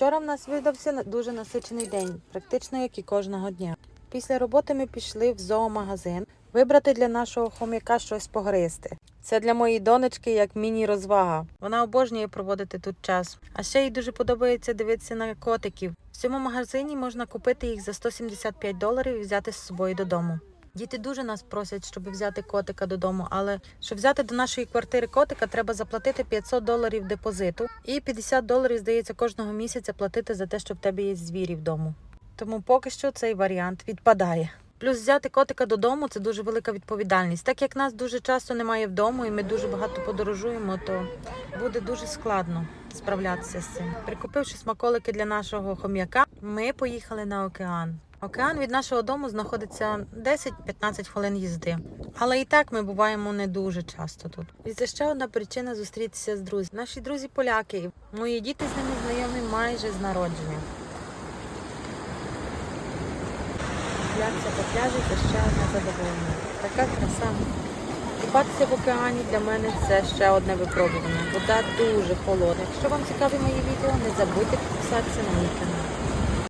Вчора в нас видався дуже насичений день, практично як і кожного дня. Після роботи ми пішли в зоомагазин вибрати для нашого хом'яка щось погризти. Це для моєї донечки як міні-розвага. Вона обожнює проводити тут час. А ще їй дуже подобається дивитися на котиків. В цьому магазині можна купити їх за 175 доларів і взяти з собою додому. Діти дуже нас просять, щоб взяти котика додому, але щоб взяти до нашої квартири котика, треба заплатити 500 доларів депозиту і 50 доларів, здається, кожного місяця платити за те, що в тебе є звірі вдома. Тому поки що цей варіант відпадає. Плюс взяти котика додому це дуже велика відповідальність. Так як нас дуже часто немає вдома і ми дуже багато подорожуємо, то буде дуже складно справлятися з цим. Прикупивши смаколики для нашого хом'яка, ми поїхали на океан. Океан від нашого дому знаходиться 10-15 хвилин їзди. Але і так ми буваємо не дуже часто тут. І це ще одна причина зустрітися з друзями. Наші друзі поляки. Мої діти з ними знайомі майже з народження. Гулятися по пляжі це ще одне задоволення. Така краса. Купатися в океані для мене це ще одне випробування. Вода дуже холодна. Якщо вам цікаві мої відео, не забудьте підписатися на мій канал.